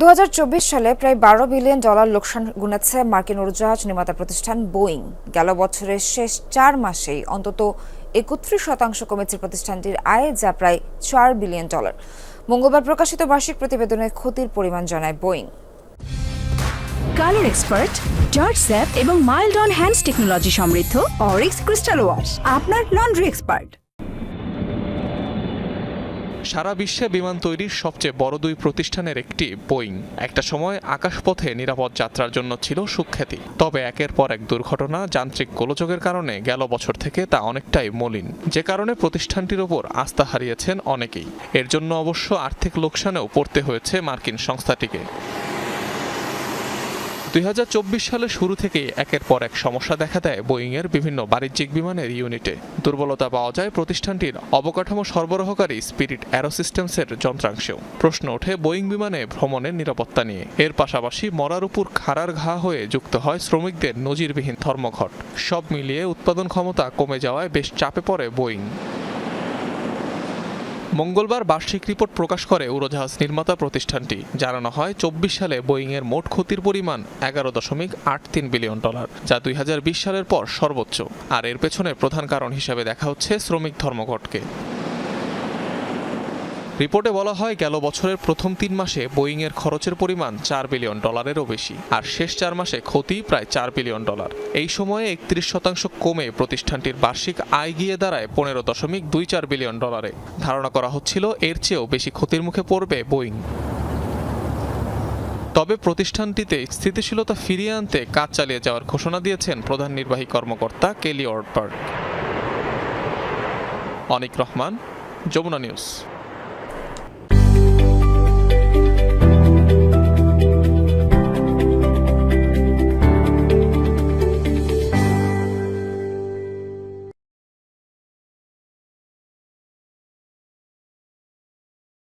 দু হাজার চব্বিশ সালে প্রায় বারো বিলিয়ন ডলার লোকসান গুনেছে মার্কিন উড়োজাহাজ নির্মাতা প্রতিষ্ঠান বোয়িং। গেল বছরের শেষ চার মাসেই অন্তত একত্রিশ শতাংশ কমেছে প্রতিষ্ঠানটির আয়, যা প্রায় চার বিলিয়ন ডলার। মঙ্গলবার প্রকাশিত বার্ষিক প্রতিবেদনে ক্ষতির পরিমাণ জানায় Boeing. Colour expert George sap এবং মাইল্ড অন হ্যান্ডস টেকনোলজি সমৃদ্ধ অরিক্স ক্রিস্টাল ওয়াশ, আপনার লন্ড্রি এক্সপার্ট। সারা বিশ্বে বিমান তৈরির সবচেয়ে বড় দুই প্রতিষ্ঠানের একটি, বোয়িং। একটা সময় আকাশপথে নিরাপদ যাত্রার জন্য ছিল সুখ্যাতি। তবে একের পর এক দুর্ঘটনা যান্ত্রিক গোলযোগের কারণে গেল বছর থেকে তা অনেকটাই মলিন। যে কারণে প্রতিষ্ঠানটির ওপর আস্থা হারিয়েছেন অনেকেই। এর জন্য অবশ্য আর্থিক লোকসানেও পড়তে হয়েছে মার্কিন সংস্থাটিকে। দুই সালের শুরু থেকেই একের পর এক সমস্যা দেখা দেয় বোয়িংয়ের বিভিন্ন বাণিজ্যিক বিমানের ইউনিটে। দুর্বলতা পাওয়া যায় প্রতিষ্ঠানটির অবকাঠামো সরবরাহকারী স্পিরিট অ্যারোসিস্টেমসের যন্ত্রাংশেও। প্রশ্ন ওঠে বোয়িং বিমানে ভ্রমণের নিরাপত্তা নিয়ে। এর পাশাপাশি মরার উপর খাড়ার ঘা হয়ে যুক্ত হয় শ্রমিকদের নজিরবিহীন ধর্মঘট। সব মিলিয়ে উৎপাদন ক্ষমতা কমে যাওয়ায় বেশ চাপে পড়ে বোয়িং। মঙ্গলবার বার্ষিক রিপোর্ট প্রকাশ করে উড়োজাহাজ নির্মাতা প্রতিষ্ঠানটি। জানানো হয়, চব্বিশ সালে বোয়িংয়ের মোট ক্ষতির পরিমাণ এগারো দশমিক আট তিন বিলিয়ন ডলার, যা দুই হাজার বিশ সালের পর সর্বোচ্চ। আর এর পেছনে প্রধান কারণ হিসেবে দেখা হচ্ছে শ্রমিক ধর্মঘটকে। রিপোর্টে বলা হয়, গেল বছরের প্রথম তিন মাসে বোয়িংয়ের খরচের পরিমাণ চার বিলিয়ন ডলারেরও বেশি, আর শেষ চার মাসে ক্ষতি প্রায় চার বিলিয়ন ডলার। এই সময়ে একত্রিশ শতাংশ কমে প্রতিষ্ঠানটির বার্ষিক আয় গিয়ে দাঁড়ায় পনেরো দশমিক দুই চার বিলিয়ন ডলারে। ধারণা করা হচ্ছিল, এর চেয়েও বেশি ক্ষতির মুখে পড়বে বোয়িং। তবে প্রতিষ্ঠানটিতে স্থিতিশীলতা ফিরিয়ে আনতে কাজ চালিয়ে যাওয়ার ঘোষণা দিয়েছেন প্রধান নির্বাহী কর্মকর্তা Kelly Ortberg. Anik Rahman, Jamuna news.